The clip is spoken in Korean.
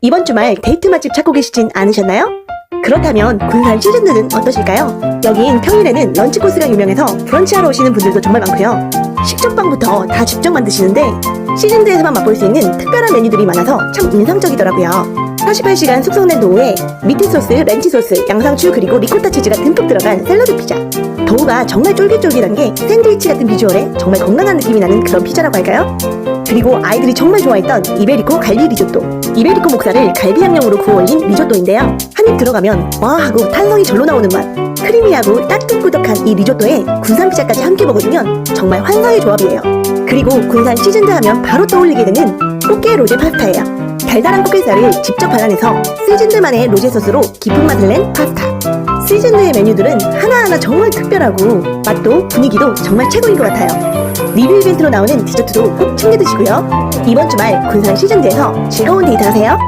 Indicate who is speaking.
Speaker 1: 이번 주말 데이트 맛집 찾고 계시진 않으셨나요? 그렇다면 군산 시즌드는 어떠실까요? 여긴 평일에는 런치 코스가 유명해서 브런치하러 오시는 분들도 정말 많고요. 식초빵부터 다 직접 만드시는데 시즌드에서만 맛볼 수 있는 특별한 메뉴들이 많아서 참 인상적이더라고요. 48시간 숙성된 도우에 미트 소스, 렌치 소스, 양상추 그리고 리코타 치즈가 듬뿍 들어간 샐러드 피자. 도우가 정말 쫄깃쫄깃한 게 샌드위치 같은 비주얼에 정말 건강한 느낌이 나는 그런 피자라고 할까요? 그리고 아이들이 정말 좋아했던 이베리코 갈비 리조또. 이베리코 목살을 갈비 양념으로 구워 올린 리조또인데요. 한 입 들어가면 와 하고 탄성이 절로 나오는 맛. 크리미하고 따끈꾸덕한 이 리조또에 군산 피자까지 함께 먹어주면 정말 환상의 조합이에요. 그리고 군산 시즌드 하면 바로 떠올리게 되는 꽃게 로제 파스타예요. 달달한 꽃게살을 직접 발라내서 시즌드만의 로제 소스로 깊은 맛을 낸 파스타. 시즌드의 메뉴들은 하나하나 정말 특별하고 맛도 분위기도 정말 최고인 것 같아요. 리뷰 이벤트로 나오는 디저트도 꼭 챙겨 드시고요. 이번 주말 군산 시즌드에서 즐거운 데이트 하세요.